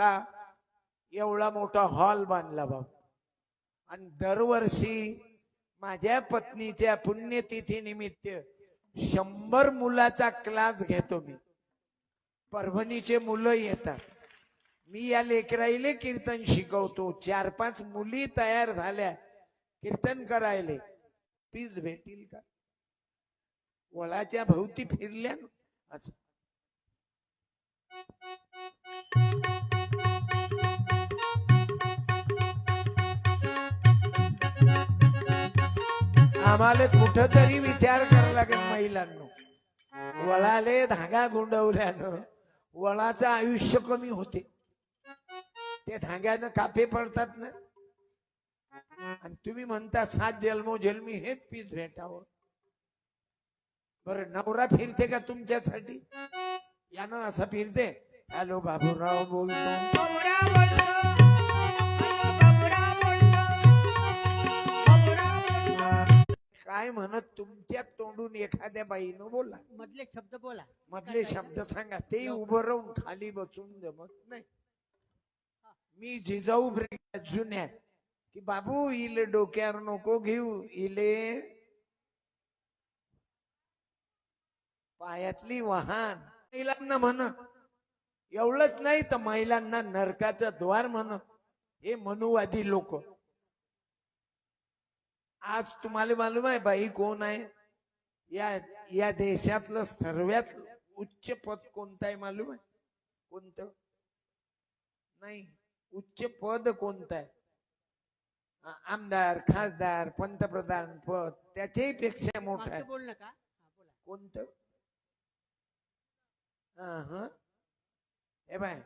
होता एवढा मोठा हॉल बांधला बाबा. आणि दरवर्षी माझ्या पत्नीच्या पुण्यतिथी निमित्त शंभर मुलाचा क्लास घेतो मी. परभणीचे मुलं येतात. मी या लेकराईले कीर्तन शिकवतो. चार पाच मुली तयार झाल्या कीर्तन करायले. तीच भेटील का? वळाच्या भोवती फिरल्या आम्हाला कुठं तरी विचार करावा लागेल महिलांना. वळाले धागा गुंडवल्यानं वळाचं आयुष्य कमी होते. ते धाग्यानं कापे पडतात ना. आणि तुम्ही म्हणता सात जन्मो जन्मी हेच पीस भेटावं. बरं नवरा फिरते का तुमच्यासाठी? यानं असं फिरते. हॅलो बाबूराव बोलतो काय म्हणत तुमच्या तोंडून एखाद्या बाईनं बोला. मधले शब्द बोला. मधले शब्द सांगा. ते उभं राहून खाली बसून जमत नाही. मी जिजाऊ जुन्या. की बाबू इले डोक्यावर नको घेऊ. इले पायातली वाहन. महिलांना म्हण. एवढंच नाही तर महिलांना नरकाचं द्वार म्हण. हे मनुवादी लोक. आज तुम्हाला मालूम आहे बाई कोण आहे? या या देशातलं सर्वात उच्च पद कोणतं आहे मालूम आहे? कोणतं? नाही उच्च पद कोणतं आहे? आमदार खासदार पंतप्रधान पद त्याच्याही पेक्षा मोठं आहे. हा, बोला. कोणतं? हा, बाय.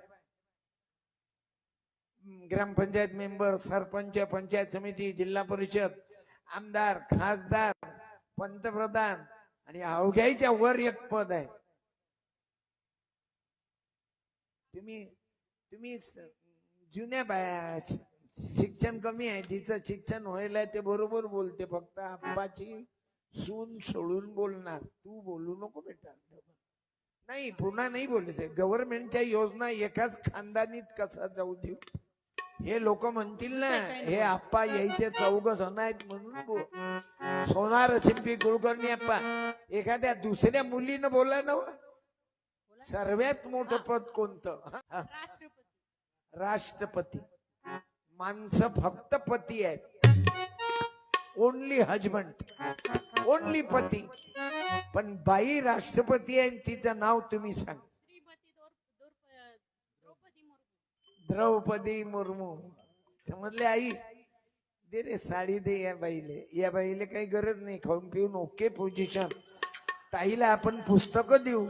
ग्रामपंचायत मेंबर सरपंच पंचायत समिती जिल्हा परिषद. आमदार खासदार पंतप्रधान आणि अवघ्याच्या वर एक पद आहे. तुम्ही तुम्ही जुन्या बाया शिक्षण कमी आहे जिचं शिक्षण व्हायला ते बरोबर बोलते फक्त आंबाची सून सोडून बोलणार. तू बोलू नको बेटा. नाही पुन्हा नाही बोलते गव्हर्नमेंटच्या योजना एकाच खानदानीत कसा जाऊ देऊ? हे लोक म्हणतील ना हे आप्पा यायचे चौघ जण आहेत म्हणून सोनार शिंपी कुलकर्णी आप्पा. एखाद्या दुसऱ्या मुलीनं बोला ना. सर्वात मोठं पद कोणतं. राष्ट्रपती. माणसं फक्त पती आहेत. ओनली हजबंड ओनली पती. पण बाई राष्ट्रपती आहे तिचं नाव तुम्ही सांग श्रीमती दौर- दौर- द्रौपदी मुर्मू द्रौपदी मुर्मू. समजले आई? दे रे साडी दे या बाईले. या बाईले काही गरज नाही. खाऊन पिऊन ओके पोझिशन ताईला आपण पुस्तकं देऊ.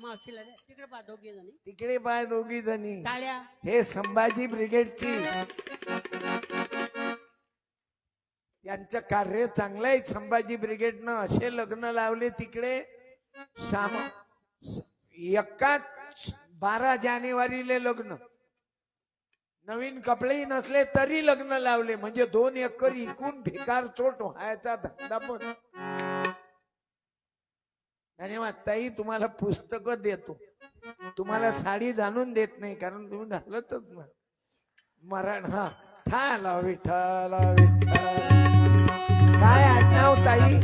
मावशीला. तिकडे पहा दोघे जणी. तिकडे बाय दोघी जणी. टाळ्या. हे संभाजी ब्रिगेडची. यांचं कार्य चांगलं आहे. संभाजी ब्रिगेडनं असे लग्न लावले तिकडे. साम एकाच बारा जानेवारीले लग्न. नवीन कपडेही नसले तरी लग्न लावले. म्हणजे दोन एकर इकून भिकार चोट व्हायचा धंदा पण. धन्यवाद ताई तुम्हाला पुस्तक देतो. तुम्हाला साडी जाणून देत नाही कारण तुम्ही घालतच ना. मरण हा. ठाला विठाला विठ्ठल. काय आडनाव ताई?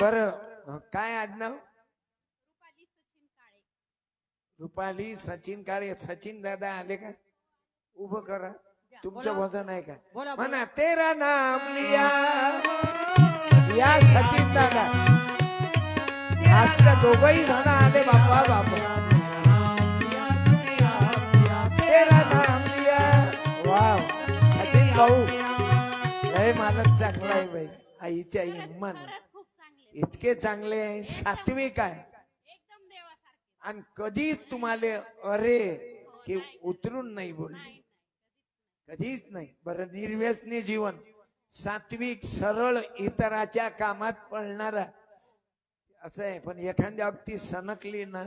बर काय आडनाव? रुपाली सचिन काळे सचिन दादा आले का? उभं करा. तुमचं. वजन आहे का. म्हणा तेरा नाम लिया या सचिन दादा. आज तर दोघही जण आले बापा बापा. तेरा नाम लिया वाव. सचिन भाऊ. लय मालक चांगला आहे बाई. आईच्या चांगले इतके चांगले आहे. सात्विक आहे. आणि कधीच तुम्हाला अरे की उतरून नाही बोलले? कधीच नाही. बरं निर्व्यसनी जीवन. सात्विक सरळ इतराच्या कामात पडणारा असं आहे पण एखाद्या बाबतीत सनकली ना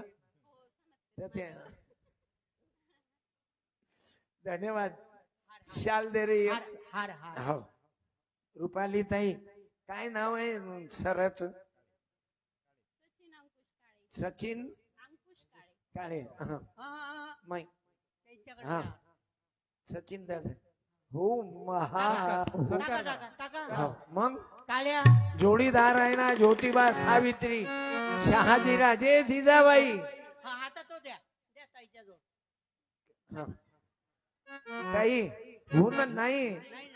तर ते धन्यवाद. शाल दे रे हार हार हार. हो. रुपाली ताई काय नाव आहे सराच? सचिन? काळे. सचिन हं. दादा. हो महा. हो, मग? काळ्या. जोडीदार आहे ना ज्योतिबा सावित्री. शहाजी राजे जिजाबाई. हा आता तो द्या. द्या ताईच्या जवळ हा. ताई हो ना नाही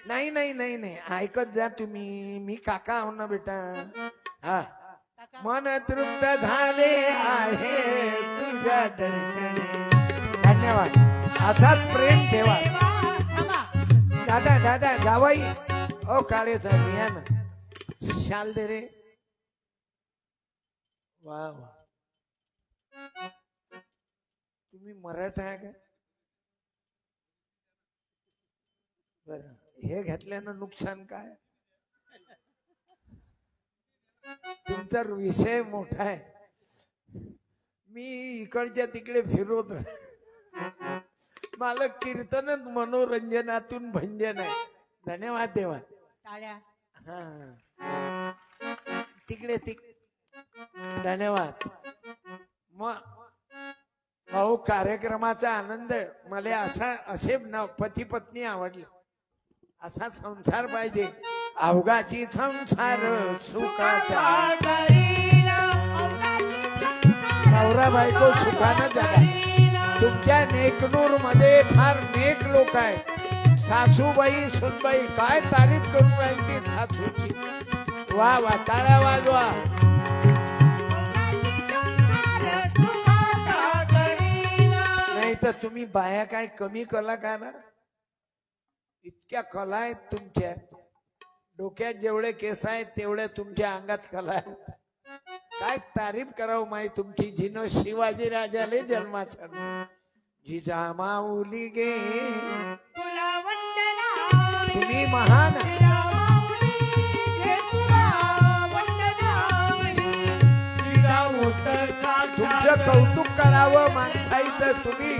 नाही. नाही नाही नाही ऐकत जा तुम्ही. मी काका आहो ना बेटा. हा. मन तृप्त झाले आहे तुझ्या दर्शने. धन्यवाद. असाच प्रेम ठेवा. दादा दादा जावाई. ओ काळे साहेब या ना शाल दे रे. वा वा. तुम्ही मराठा आहे का? बर. हे घेतल्यानं नुकसान काय? तुमचा विषय मोठा आहे. मी इकडच्या तिकडे फिरवत मला कीर्तनच मनोरंजनातून भंजन आहे. धन्यवाद देवा. टाळ्या. हा. तिकडे तिक. धन्यवाद. मग अहो कार्यक्रमाचा आनंद मला असा असे पती पत्नी आवडले. असा संसार पाहिजे. अवघाची संसार सुखाचा. नवरा बायको सुखानं जगा तुमच्या नेकनूरमध्ये फार नेक लोक आहेत. सासूबाई सुनबाई काय तारीफ करून राहील ती सासूची? वा वा टाळ्या वाजवा. नाही तर तुम्ही बाया काय कमी कलाकार आहात? इतक्या कला आहेत तुमच्या डोक्यात जेवढे केस आहेत तेवढ्या तुमच्या अंगात कला आहेत. काय तारीफ करावं माही तुमची? जिनो शिवाजी राजाले जन्माचा जिजा माऊली गे तुम्ही महान. तुमचं कौतुक करावं माणसाईचं तुम्ही.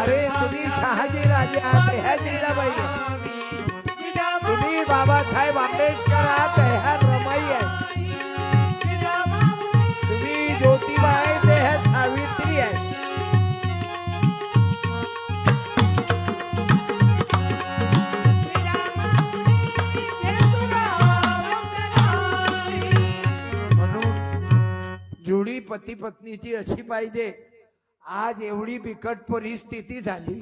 अरे तुम्ही शहाजी राजे आहात ह्या जिजाबाई बाबासाहेब आंबेडकर आहात रमाई आहे. तुम्ही ज्योतिबा आहे सावित्री आहे. म्हणून जुडी पती पत्नीची अशी पाहिजे आज एवढी बिकट परिस्थिती झाली.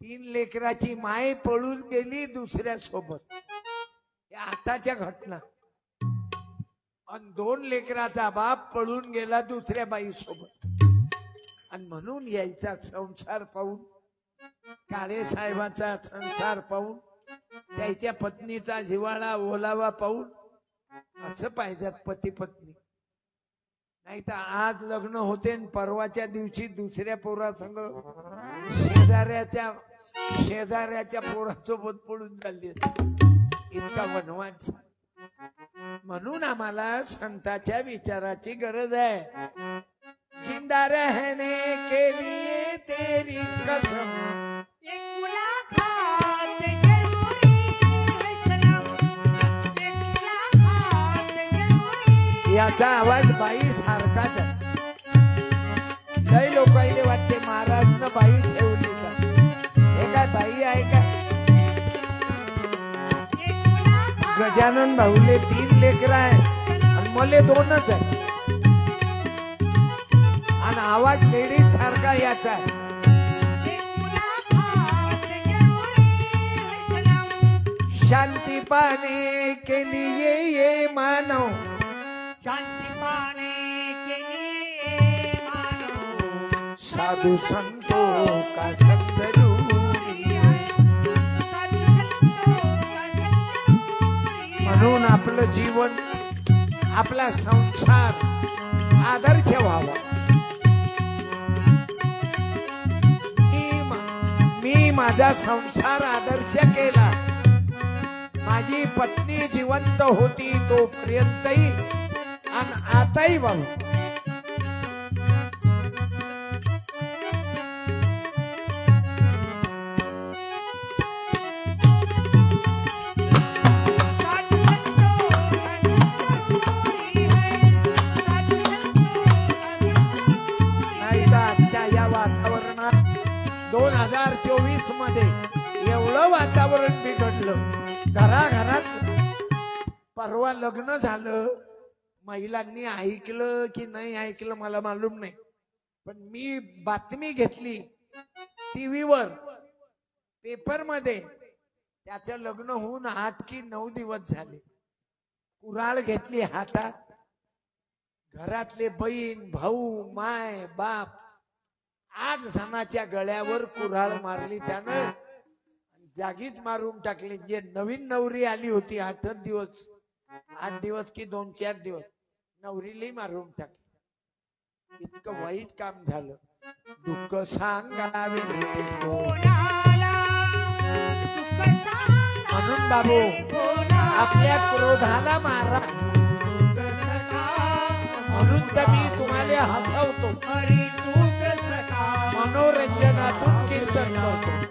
तीन लेकराची माय पळून गेली दुसऱ्या सोबत. या आताच्या घटना. आणि दोन लेकराचा बाप पळून गेला दुसऱ्या बाई सोबत. आणि म्हणून यायचा संसार पाहून काळे साहेबाचा संसार पाहून त्याच्या पत्नीचा जिवाळा ओलावा पाहून असं पाहिजेत पती पत्नी. नाही तर आज लग्न होते आणि परवाच्या दिवशी दुसऱ्या पोरासंग शेजाऱ्याच्या शेजाऱ्याच्या पोरासोबत पडून चालली इतका वनवास. म्हणून आम्हाला संताच्या विचाराची गरज आहे. जिंदा रहने के लिए तेरी कसम. याचा आवाज बाई सारखाच आहे. काही लोकांना वाटते महाराजनं गजानन भाऊले तीन लेकर आहे. आणि मले दोनच आहे. आणि आवाज लेडीज सारखा याचा आहे. शांति पाने के लिए ये मानो शांति पाने के लिए मानो साधु संतों का संग म्हणून आपलं जीवन आपला संसार आदर्श व्हावा मी माझा संसार आदर्श केला. माझी पत्नी जिवंत होती तोपर्यंतही आणि आताही भाऊ वातावरण बिघडलं. घराघरात परवा लग्न झालं. महिलांनी ऐकलं की नाही ऐकलं मला मालूम नाही. पण मी बातमी घेतली टीव्हीवर पेपरमध्ये त्याचं लग्न होऊन आठ की नऊ दिवस झाले. कुराळ घेतली हातात. घरातले बहीण भाऊ माय बाप. आठ जणाच्या गळ्यावर कुराळ मारली त्यानं. जागीच मारून टाकली. जे नवीन नवरी आली होती आठच दिवस आठ दिवस की दोन चार दिवस नवरीलाही मारून टाकली. इतकं वाईट काम झालं. दुःख सांगावे. म्हणून बाबू आपल्या क्रोधाला मारा. म्हणून तर मी तुम्हाला हसवतो. मनोरंजनातून कीर्तन करतो.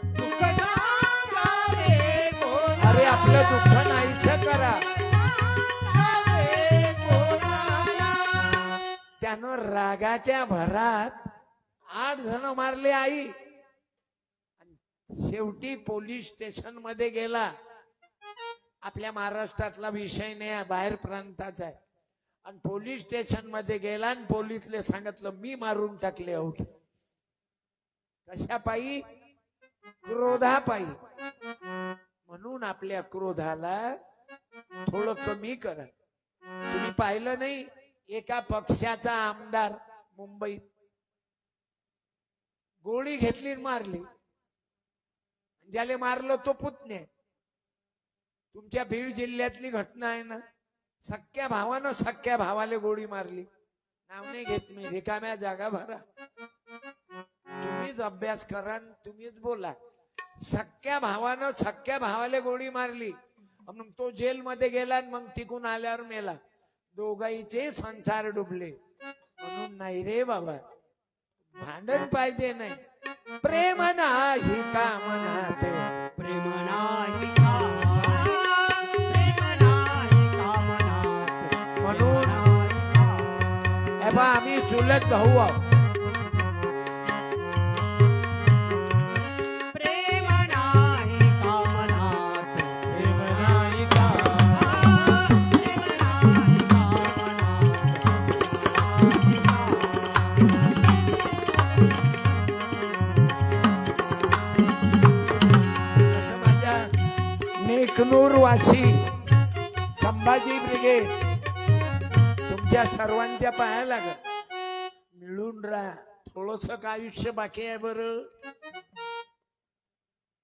रागाच्या भरात आठ जण मारले आई. शेवटी पोलीस स्टेशनमध्ये गेला. आपल्या महाराष्ट्रातला विषय नाही बाहेर प्रांताचा आहे. आणि पोलीस स्टेशनमध्ये गेला आणि पोलीसले सांगितलं मी मारून टाकले हो कशा पायी? क्रोधापायी म्हणून आपल्या क्रोधाला थोडं कमी करा. तुम्ही पाहिलं नाही? एका पक्षाचा आमदार मुंबईत. गोळी घेतली मारली. ज्याले मारलं तो पुतणे तुमच्या बीड जिल्ह्यातली घटना आहे ना सख्या भावानं सख्या भावाले गोळी मारली. नाव नाही घेत मी रिकाम्या जागा भरा. तुम्हीच अभ्यास करा आणि तुम्हीच बोला. सख्या भावानं सख्या भावाले गोळी मारली. मग तो जेलमध्ये गेला आणि मग तिकून आल्यावर मेला. दोघाईचे संसार डुबले. म्हणून नाही रे बाबा भांडण पाहिजे नाही. प्रेम नाही कामनात म्हणून हे बा आम्ही चुलत भाऊ आहोत. सर्वांच्या पाया लागत मिळून राहा. थोडस आयुष्य बाकी आहे बर?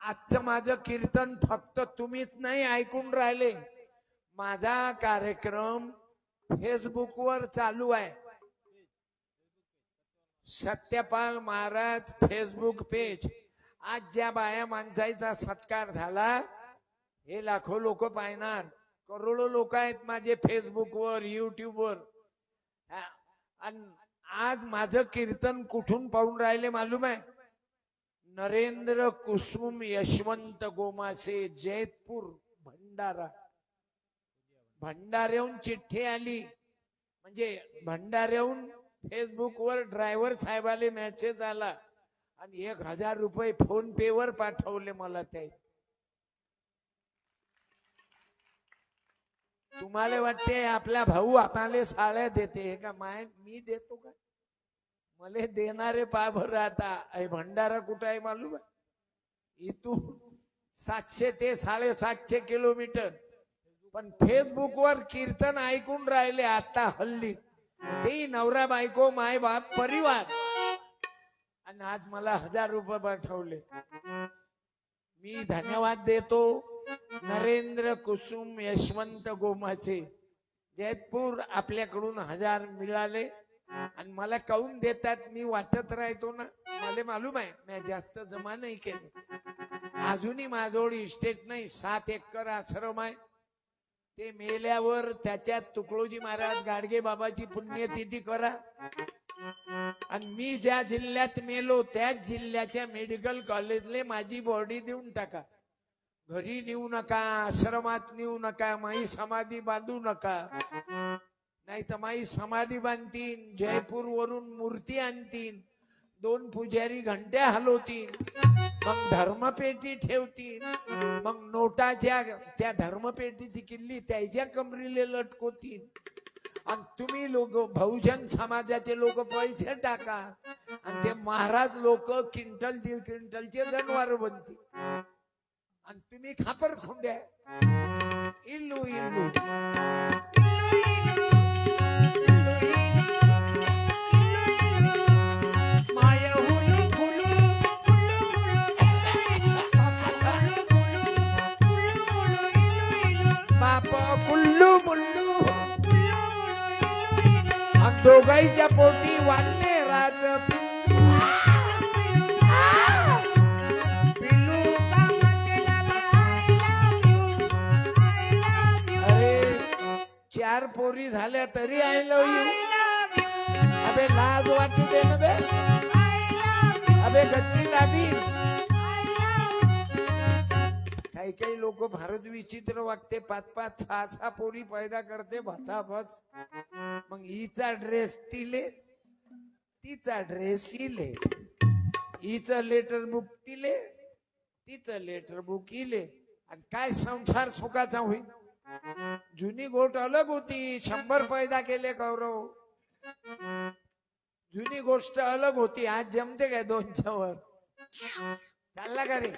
आजचं माझं कीर्तन फक्त तुम्हीच नाही ऐकून राहिले. माझा कार्यक्रम फेसबुकवर चालू आहे. Satyapal Maharaj Facebook page. आज ज्या बाया माणसाचा सत्कार झाला हे लाखो लोक पाहणार. करोडो लोक आहेत माझे फेसबुकवर युट्यूबवर. आज माझं कीर्तन कुठून पाहून राहिले मालूम आहे? नरेंद्र कुसुम यशवंत गोमासे जैतपूर भंडारा. भंडाऱ्याहून चिठ्ठी आली. म्हणजे भंडाऱ्याहून फेसबुकवर ड्रायव्हर साहेबाले मेसेज आला. आणि एक हजार रुपये फोन पे वर पाठवले मला ते तुम्हाला वाटते आपला भाऊ आपल्याला साड्या देते हे का? माय मी देतो का? मला देणारे पा भर आता. भंडारा कुठं आहे मालूम आहे? इथून सातशे ते साडेसातशे किलोमीटर. पण फेसबुक वर कीर्तन ऐकून राहिले आता हल्ली. ते नवरा बायको माय बाप परिवार. आणि आज मला हजार रुपये पाठवले. मी धन्यवाद देतो. नरेंद्र कुसुम यशवंत गोमाचे. जयपूर आपल्याकडून हजार मिळाले. आणि मला काऊन देतात? मी वाटत राहतो ना. मला मालूम आहे मी जास्त जमा नाही केलं. अजूनही माझोड इस्टेट नाही सात एकर आश्रम आहे. ते मेल्यावर त्याच्यात तुकडोजी महाराज गाडगे बाबाची पुण्यतिथी करा. आणि मी ज्या जिल्ह्यात मेलो त्याच जिल्ह्याच्या मेडिकल कॉलेजले माझी बॉडी देऊन टाका. घरी नेऊ नका आश्रमात नेऊ नका माई समाधी बांधू नका. नाही तर माई समाधी बांधतीन जयपूर वरून मूर्ती आणतीन दोन पुजारी घंट्या हलवतील मग धर्मपेटी ठेवतील मग नोटाच्या त्या धर्मपेटीची किल्ली त्याच्या कमरीले लटकवतील आणि तुम्ही लोक बहुजन समाजाचे लोक पैसे टाका आणि ते महाराज लोक क्विंटल दीड क्विंटलचे जनावर बनतील. आणि तुम्ही खापर खोंड्या इल्लू इल्लू तरी आय लव यू अबे लाज वाटू दे ना बे. अबे गच्ची दाबी काही काही लोक फारच विचित्र वागते. पाच पाच सहा सहा पोरी पैदा करते. भसाभस मग हिचा ड्रेस तिले. तिचा ड्रेस इले हिचं लेटर बुक तिले. तिचं लेटर बुक इले आणि काय संसार सुखाचा होईल? जुनी गोष्ट अलग होती. शंभर पैदा केले कौरव. जुनी गोष्ट अलग होती. आज जमते काय दोनच्या वर चालला का रे?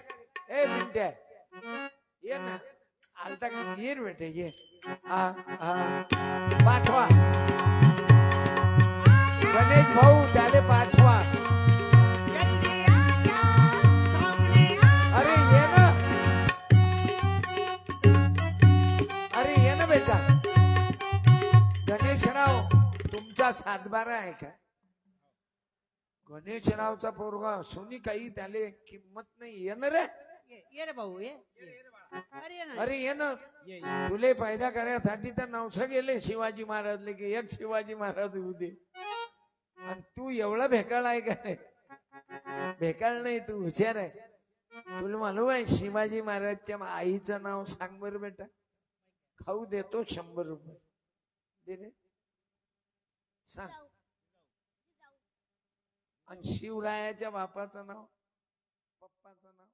ए मिनट्या ये ना. आलता का? ये रे बेटे ये. हा हा. पाठवा. गणेश भाऊ त्याले पाठवा. तुमचा सातबारा आहे का? गणेशरावचा पोरगा सोनी काही त्याले किंमत नाही. ये ना रे ये ये रे भाऊ ये. ये. अरे ये ना. अरे ये ना. ये, ये. तुले पैदा करायसाठी तर नवस गेले शिवाजी महाराजले की एक शिवाजी महाराज होऊ दे. आणि तू एवढा भेकाळ आहे का रे? भेकाळ नाही तू हुशार आहे. तुला मालूम आहे शिवाजी महाराजच्या आईचं नाव सांग बरं बेटा. खाऊ देतो शंभर रुपये. दे रे. सांग. आणि शिवरायाच्या बापाचं नाव पप्पाचं नाव?